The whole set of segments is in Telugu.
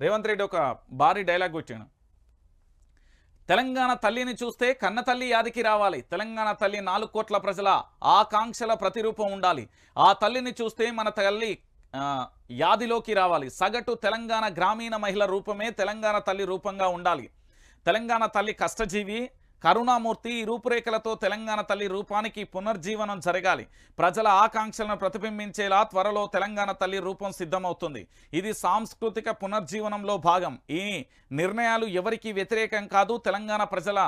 రేవంత్ రెడ్డి ఒక భారీ డైలాగ్ వచ్చాడు తెలంగాణ తల్లిని చూస్తే కన్న తల్లి యాదికి రావాలి. తెలంగాణ తల్లి నాలుగు కోట్ల ప్రజల ఆకాంక్షల ప్రతిరూపం ఉండాలి. ఆ తల్లిని చూస్తే మన తల్లి యాదిలోకి రావాలి. సగటు తెలంగాణ గ్రామీణ మహిళ రూపమే తెలంగాణ తల్లి రూపంగా ఉండాలి. తెలంగాణ తల్లి కష్టజీవి కరుణామూర్తి ఈ రూపురేఖలతో తెలంగాణ తల్లి రూపానికి పునర్జీవనం జరగాలి. ప్రజల ఆకాంక్షలను ప్రతిబింబించేలా త్వరలో తెలంగాణ తల్లి రూపం సిద్ధమవుతుంది. ఇది సాంస్కృతిక పునర్జీవనంలో భాగం. ఈ నిర్ణయాలు ఎవరికి వ్యతిరేకం కాదు తెలంగాణ ప్రజల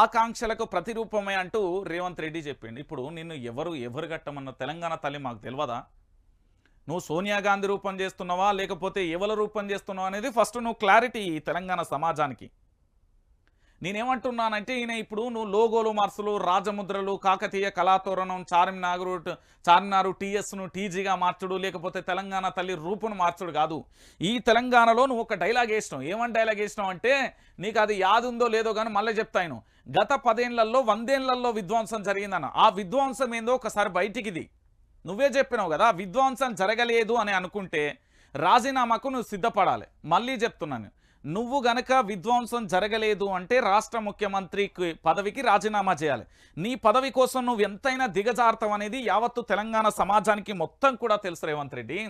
ఆకాంక్షలకు ప్రతిరూపమే అంటూ రేవంత్ రెడ్డి చెప్పిండు. ఇప్పుడు నిన్ను ఎవరు ఎవరు కట్టమన్న తెలంగాణ తల్లి మాకు తెలియదా నువ్వు సోనియా గాంధీ రూపం చేస్తున్నావా? లేకపోతే ఎవల రూపం చేస్తున్నావా అనేది ఫస్ట్ నువ్వు క్లారిటీ ఈ తెలంగాణ సమాజానికి. నేనేమంటున్నానంటే ఈయన ఇప్పుడు నువ్వు లోగోలు మార్సులు రాజముద్రలు కాకతీయ కళాతోరణం చార్మినారు చార్మినారు టీఎస్ను టీజీగా మార్చుడు లేకపోతే తెలంగాణ తల్లి రూపును మార్చుడు కాదు. ఈ తెలంగాణలో నువ్వు ఒక డైలాగ్ వేసినావు. ఏమని డైలాగ్ వేసినావు అంటే నీకు అది యాదుందో లేదో కానీ మళ్ళీ చెప్తాను గత పదేళ్ళలో వందేళ్ళలో విధ్వంసం జరిగిందన్న. ఆ విధ్వంసం ఏందో ఒకసారి బయటికిది. నువ్వే చెప్పినావు కదా విధ్వంసం జరగలేదు అని అనుకుంటే రాజీనామాకు నువ్వు సిద్ధపడాలి. మళ్ళీ చెప్తున్నాను నువ్వు గనక విధ్వంసం జరగలేదు అంటే రాష్ట్ర ముఖ్యమంత్రికి పదవికి రాజీనామా చేయాలి. నీ పదవి కోసం నువ్వు ఎంతైనా దిగజార్థం అనేది యావత్తు తెలంగాణ సమాజానికి మొత్తం కూడా తెలుసు రేవంత్ రెడ్డి.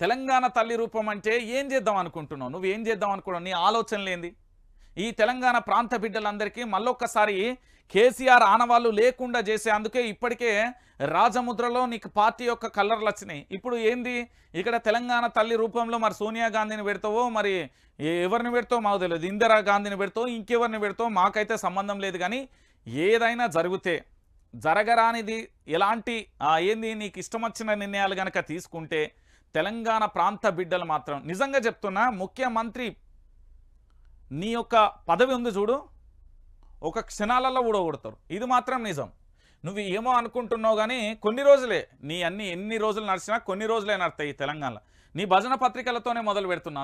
తెలంగాణ తల్లి రూపం అంటే ఏం చేద్దాం అనుకుంటున్నావు? నువ్వు ఏం చేద్దాం అనుకున్నావు నీ ఆలోచనలేంది ఈ తెలంగాణ ప్రాంత బిడ్డలందరికీ మళ్ళొక్కసారి కేసీఆర్ ఆనవాళ్ళు లేకుండా చేసే అందుకే ఇప్పటికే రాజముద్రలో నీకు పార్టీ యొక్క కలర్లు వచ్చినాయి. ఇప్పుడు ఏంది? ఇక్కడ తెలంగాణ తల్లి రూపంలో మరి సోనియా గాంధీని పెడతావో మరి ఎవరిని పెడతావు మాకు తెలియదు. ఇందిరా గాంధీని పెడతావు ఇంకెవరిని పెడతావో మాకైతే సంబంధం లేదు. కానీ ఏదైనా జరిగితే జరగరానిది ఎలాంటి ఏంది నీకు ఇష్టం వచ్చిన నిర్ణయాలు కనుక తీసుకుంటే తెలంగాణ ప్రాంత బిడ్డలు మాత్రం నిజంగా చెప్తున్నా ముఖ్యమంత్రి నీ యొక్క పదవి ఉంది చూడు. ఒక క్షణాలలో ఊడగొడతారు ఇది మాత్రం నిజం. నువ్వు ఏమో అనుకుంటున్నావు కానీ కొన్ని రోజులే. నీ అన్ని ఎన్ని రోజులు నడిచినా కొన్ని రోజులే నడతాయి తెలంగాణలో. నీ భజన పత్రికలతోనే మొదలు పెడుతున్నా.